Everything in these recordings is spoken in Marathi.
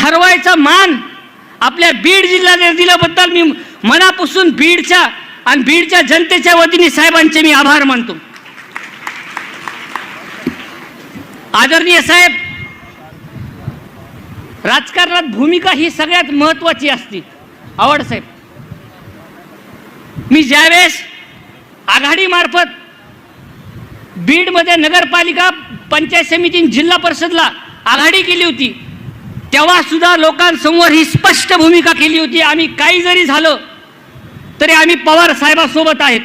ठरवायचा मान आपल्या बीड जिल्ह्याने दिल्याबद्दल मी मनापासून बीडच्या आणि बीडच्या जनतेच्या वतीने साहेबांचे मी आभार मानतो. आदरणीय साहेब राजकारणात भूमिका ही सगळ्यात महत्वाची असते. आवड साहेब. मी ज्यावेळेस आघाडीमार्फत बीडमध्ये नगरपालिका पंचायत समितीने जिल्हा परिषदला आघाडी केली होती तेव्हा सुद्धा लोकांसमोर ही स्पष्ट भूमिका केली होती. आम्ही काही जरी झालं तरी आम्ही पवार साहेबांसोबत आहेत.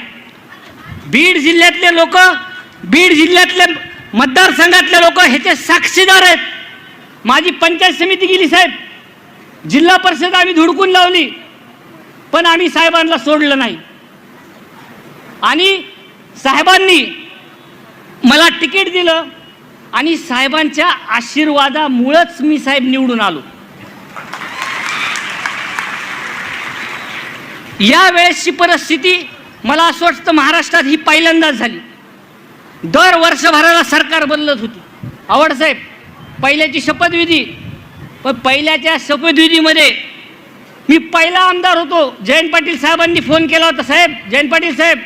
बीड जिल्ह्यातले लोक बीड जिल्ह्यातले मतदारसंघातले लोक ह्याचे साक्षीदार आहेत. माझी पंचायत समिती गेली साहेब. जिल्हा परिषद आम्ही धुडकून लावली पण आम्ही साहेबांना सोडलं नाही. आणि साहेबांनी मला तिकीट दिलं आणि साहेबांच्या आशीर्वादामुळंच मी साहेब निवडून आलो. या वेळेसची परिस्थिती मला असं वाटतं महाराष्ट्रात ही पहिल्यांदाच झाली. दर वर्षभराला सरकार बदलत होती. आवड साहेब पहिल्याची शपथविधी. पण पहिल्याच्या शपथविधीमध्ये मी पहिला आमदार होतो. जयंत पाटील साहेबांनी फोन केला होता साहेब. जयंत पाटील साहेब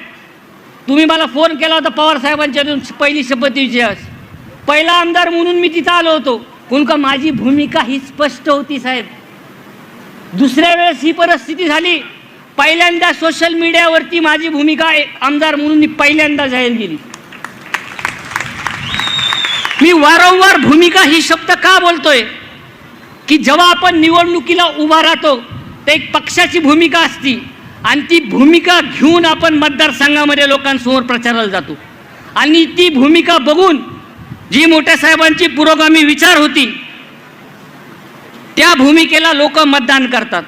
तुम्ही मला फोन केला होता पवार साहेबांच्या अजून पहिली शपथविधी पहिला आमदार म्हणून मी तिथं आलो होतो. कोण का माझी भूमिका ही स्पष्ट होती साहेब. दुसऱ्या वेळेस ही परिस्थिती झाली. पहिल्यांदा सोशल मीडियावरती माझी भूमिका आमदार म्हणून मी पहिल्यांदा जाहीर केली. मी वारंवार भूमिका ही शब्द का बोलतोय? की जेव्हा आपण निवडणुकीला उभा राहतो तर एक पक्षाची भूमिका असती. आणि ती भूमिका घेऊन आपण मतदारसंघामध्ये लोकांसमोर प्रचाराला जातो. आणि ती भूमिका बघून जी मोठ्या साहेबांची पुरोगामी विचार होती त्या भूमिकेला लोक मतदान करतात.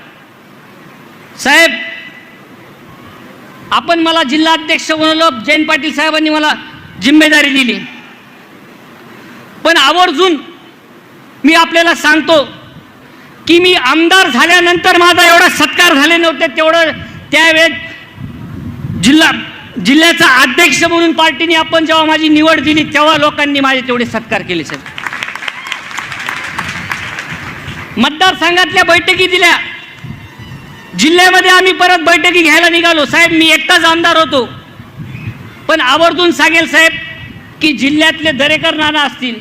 साहेब आपण मला जिल्हाध्यक्ष बनवलं जयंत पाटील साहेबांनी मला जिम्मेदारी दिली. पण आवर्जून मी आपल्याला सांगतो की मी आमदार झाल्यानंतर माझा एवढा सत्कार झाले नव्हते तेवढं त्यावेळेस जिल्हा जिल्ह्याचा अध्यक्ष म्हणून पार्टीने आपण जेव्हा माझी निवड दिली तेव्हा लोकांनी माझे तेवढे सत्कार केले साहेब. मतदारसंघातल्या बैठकी दिल्या. जिल्ह्यामध्ये आम्ही परत बैठकी घ्यायला निघालो. साहेब मी एकटाच आमदार होतो. पण आवर्जून सांगेल साहेब की जिल्ह्यातले दरेकर नाना असतील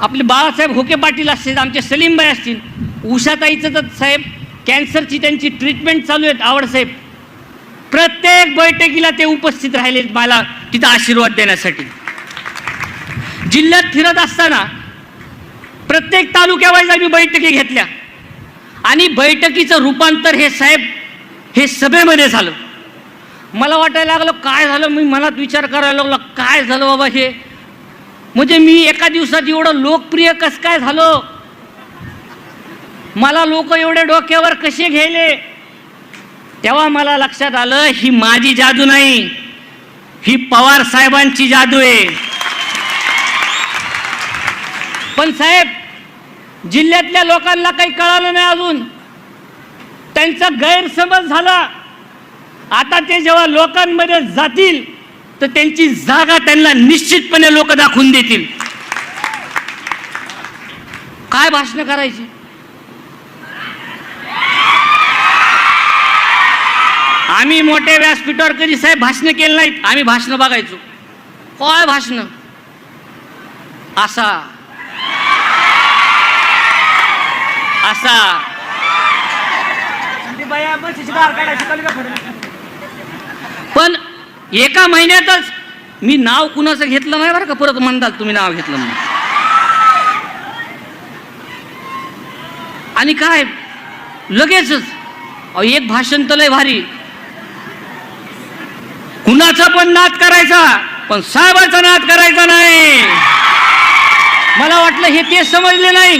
आपले बाळासाहेब होके पाटील असतील आमचे सलीमबाई असतील उषाताईचं तर साहेब कॅन्सरची त्यांची ट्रीटमेंट चालू आहेत आवडसाहेब प्रत्येक बैठकीला ते उपस्थित राहिले मला तिथं आशीर्वाद देण्यासाठी. जिल्ह्यात फिरत असताना प्रत्येक तालुक्यावाईज आम्ही बैठकी घेतल्या. आणि बैठकीचं रूपांतर हे साहेब हे सभेमध्ये झालं. मला वाटायला लागलं काय झालं? मी मनात विचार करायला लागलो काय झालं बाबा हे? म्हणजे मी एका दिवसात एवढं लोकप्रिय कसं काय झालं? मला लोक एवढे डोक्यावर कसे घ्यायले? तेव्हा मला लक्षात आलं ही माझी जादू नाही. ही पवार साहेबांची जादू आहे. पण साहेब जिल्ह्यातल्या लोकांना काही कळालं नाही अजून. त्यांचा गैरसमज झाला. आता ते जेव्हा लोकांमध्ये जातील तर त्यांची जागा त्यांना निश्चितपणे लोक दाखवून देतील. काय भाषण करायची? आम्ही मोठ्या व्यासपीठावर कधी साहेब भाषण केलं नाहीत. आम्ही भाषण बघायचो. काय भाषण? असा. असा. पण एका महिन्यातच मी नाव कुणाचं घेतलं नाही बरं का? परत म्हणताल तुम्ही नाव घेतलं म्हणून. आणि काय? लगेचच. अहो, एक भाषण तर लय भारी. कुणाचा पण नाद करायचा पण साहेबाचा नाद करायचा नाही. मला वाटलं हे ते समजले नाही.